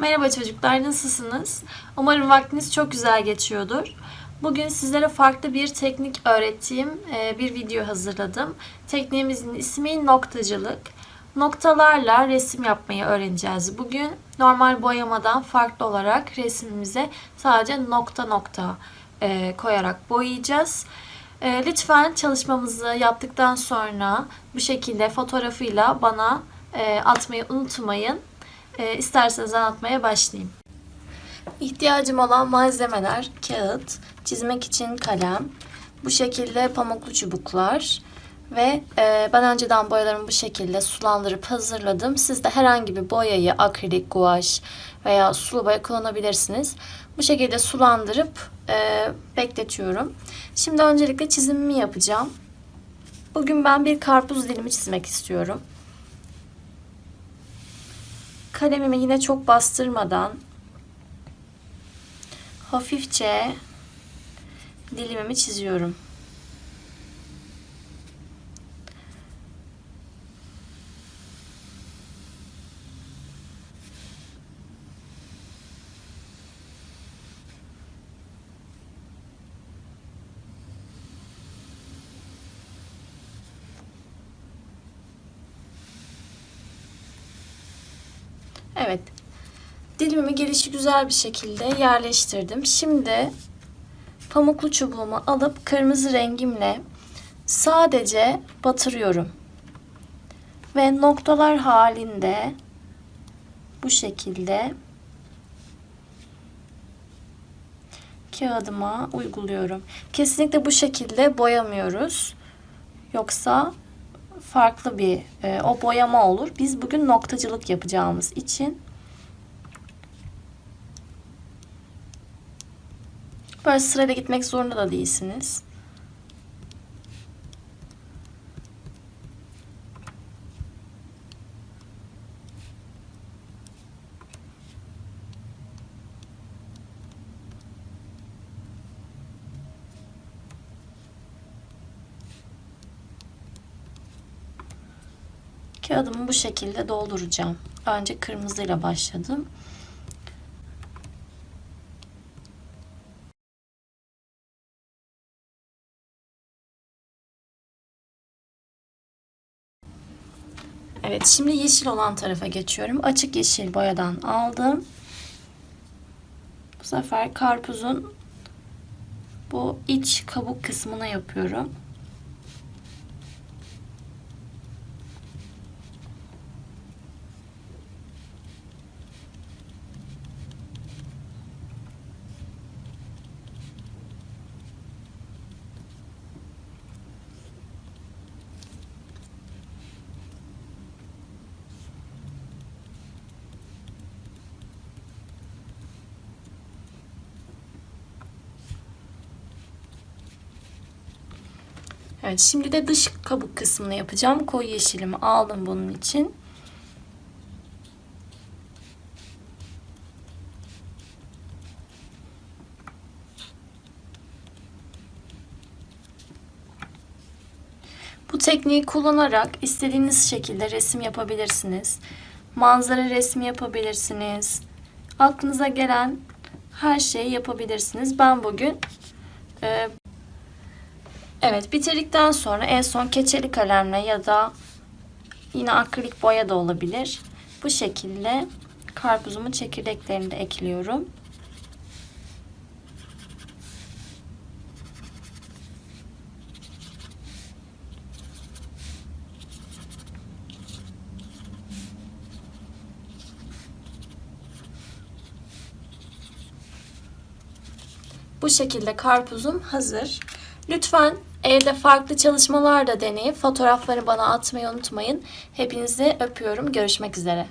Merhaba çocuklar, nasılsınız? Umarım vaktiniz çok güzel geçiyordur. Bugün sizlere farklı bir teknik öğrettiğim e, bir video hazırladım. Tekniğimizin ismi noktacılık. Noktalarla resim yapmayı öğreneceğiz. Bugün normal boyamadan farklı olarak resmimize sadece nokta nokta e, koyarak boyayacağız. E, Lütfen çalışmamızı yaptıktan sonra bu şekilde fotoğrafıyla bana atmayı unutmayın. E, isterseniz anlatmaya başlayayım. İhtiyacım olan malzemeler kağıt, çizmek için kalem, bu şekilde pamuklu çubuklar ve e, ben önceden boyalarımı bu şekilde sulandırıp hazırladım. Siz de herhangi bir boyayı akrilik, guaj veya sulu boya kullanabilirsiniz. Bu şekilde sulandırıp e, bekletiyorum. Şimdi öncelikle çizimimi yapacağım. Bugün ben bir karpuz dilimi çizmek istiyorum. Kalemimi yine çok bastırmadan hafifçe dilimimi çiziyorum. Evet. Dilimimi gelişi güzel bir şekilde yerleştirdim. Şimdi pamuklu çubuğumu alıp kırmızı rengimle sadece batırıyorum. Ve noktalar halinde bu şekilde kağıdıma uyguluyorum. Kesinlikle bu şekilde boyamıyoruz. Yoksa farklı bir e, o boyama olur. Biz bugün noktacılık yapacağımız için böyle sırayla gitmek zorunda da değilsiniz. Kağıdımı bu şekilde dolduracağım. Önce kırmızıyla başladım. Evet, şimdi yeşil olan tarafa geçiyorum. Açık yeşil boyadan aldım. Bu sefer karpuzun bu iç kabuk kısmına yapıyorum. Evet şimdi de dış kabuk kısmını yapacağım. Koyu yeşilimi aldım bunun için. Bu tekniği kullanarak istediğiniz şekilde resim yapabilirsiniz. Manzara resmi yapabilirsiniz. Aklınıza gelen her şeyi yapabilirsiniz. Ben bugün e, Evet bitirdikten sonra en son keçeli kalemle ya da yine akrilik boya da olabilir. Bu şekilde karpuzumun çekirdeklerini de ekliyorum. Bu şekilde karpuzum hazır. Lütfen evde farklı çalışmalar da deneyip fotoğrafları bana atmayı unutmayın. Hepinizi öpüyorum. Görüşmek üzere.